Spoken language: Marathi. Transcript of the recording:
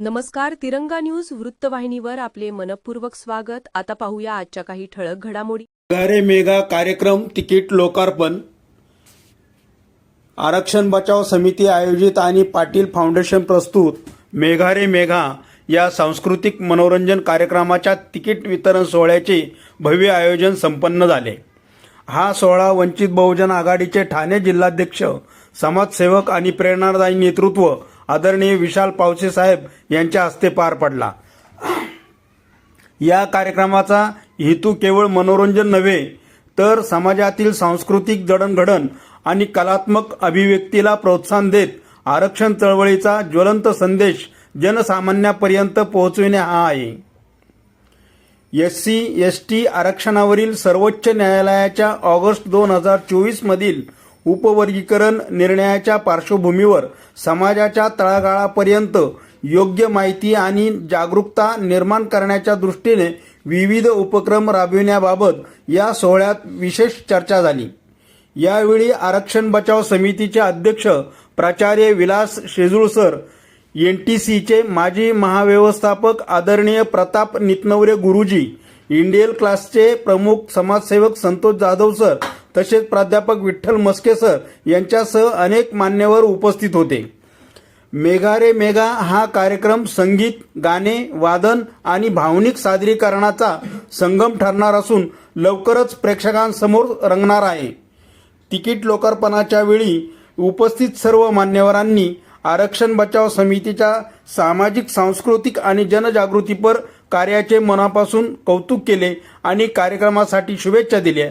नमस्कार तिरंगा न्यूज वृत्तवाहिनीवर आपले मनपूर्वक स्वागत. आता पाहूया आजच्या काही ठळक घडामोडी. गारे मेगा कार्यक्रम तिकीट लोकार्पण. आरक्षण बचाव समिती आयोजित आणि पाटील फाउंडेशन प्रस्तुत. मेघारे मेघा या सांस्कृतिक मनोरंजन कार्यक्रमाच्या तिकीट वितरण सोहळ्याचे भव्य आयोजन संपन्न झाले. हा सोहळा वंचित बहुजन आघाडीचे ठाणे जिल्हाध्यक्ष समाजसेवक आणि प्रेरणादायी नेतृत्व आदरणीय विशाल पावसे साहेब यांच्या हस्ते पार पडला. या कार्यक्रमाचा हेतू केवळ मनोरंजन नव्हे तर समाजातील सांस्कृतिक जडणघडण आणि कलात्मक अभिव्यक्तीला प्रोत्साहन देत आरक्षण चळवळीचा ज्वलंत संदेश जनसामान्यापर्यंत पोहोचविणे हा आहे. एस सी एस टी आरक्षणावरील सर्वोच्च न्यायालयाच्या ऑगस्ट दोन हजार चोवीसमधील उपवर्गीकरण निर्णयाच्या पार्श्वभूमीवर समाजाच्या तळागाळापर्यंत योग्य माहिती आणि जागरूकता निर्माण करण्याच्या दृष्टीने विविध उपक्रम राबविण्याबाबत या सोहळ्यात विशेष चर्चा झाली. यावेळी आरक्षण बचाव समितीचे अध्यक्ष प्राचार्य विलास शेजुळसर एन टी सीचे माजी महाव्यवस्थापक आदरणीय प्रताप नितनवरे गुरुजी इंडियल क्लासचे प्रमुख समाजसेवक संतोष जाधव सर तसेच प्राध्यापक विठ्ठल मस्के सर यांच्यासह अनेक मान्यवर उपस्थित होते. मेघारे मेघा हा कार्यक्रम संगीत गाणे वादन आणि भावनिक सादरीकरणाचा संगम ठरणार असून लवकरच प्रेक्षकांसमोर रंगणार आहे. तिकीट लोकार्पणाच्या वेळी उपस्थित सर्व मान्यवरांनी आरक्षण बचाव समितीच्या सामाजिक सांस्कृतिक आणि जनजागृतीपर कार्याचे मनापासून कौतुक केले आणि कार्यक्रमासाठी शुभेच्छा दिल्या.